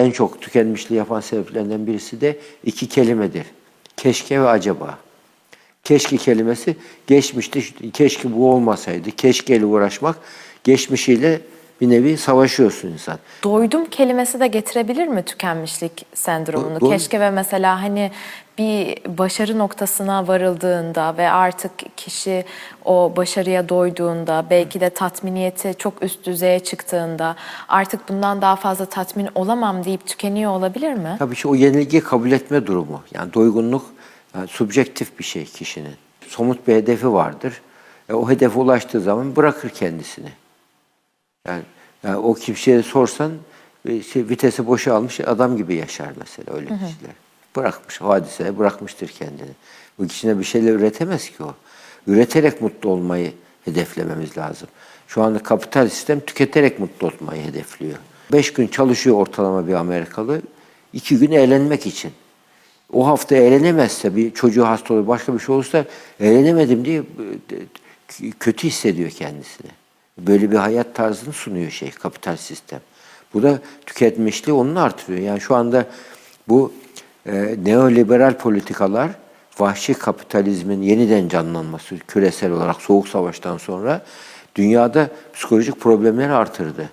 en çok tükenmişliği yapan sebeplerinden birisi de iki kelimedir. Keşke ve acaba. Keşke kelimesi geçmişte keşke bu olmasaydı. Keşkeyle uğraşmak geçmişiyle bir nevi savaşıyorsun insan. Doydum kelimesi de getirebilir mi tükenmişlik sendromunu? Do- Keşke ve mesela hani bir başarı noktasına varıldığında ve artık kişi o başarıya doyduğunda, belki de tatminiyeti çok üst düzeye çıktığında artık bundan daha fazla tatmin olamam deyip tükeniyor olabilir mi? Tabii ki o yenilgiyi kabul etme durumu. Yani doygunluk yani subjektif bir şey kişinin. Somut bir hedefi vardır. E, o hedefe ulaştığı zaman bırakır kendisini. Yani, yani o kimseye sorsan e, şey, vitesi boşa almış adam gibi yaşar mesela öyle kişiler. Bırakmış hadiseye bırakmıştır kendini. Bu kişine bir şeyler üretemez ki o. Üreterek mutlu olmayı hedeflememiz lazım. Şu anda kapital sistem tüketerek mutlu olmayı hedefliyor. Beş gün çalışıyor ortalama bir Amerikalı. iki gün eğlenmek için. O hafta eğlenemezse bir çocuğu hasta olur başka bir şey olursa eğlenemedim diye e, kötü hissediyor kendisini. Böyle bir hayat tarzını sunuyor şey kapital sistem. Bu da tüketmişliği onun artırıyor. Yani şu anda bu e, neoliberal politikalar vahşi kapitalizmin yeniden canlanması küresel olarak soğuk savaştan sonra dünyada psikolojik problemleri artırdı.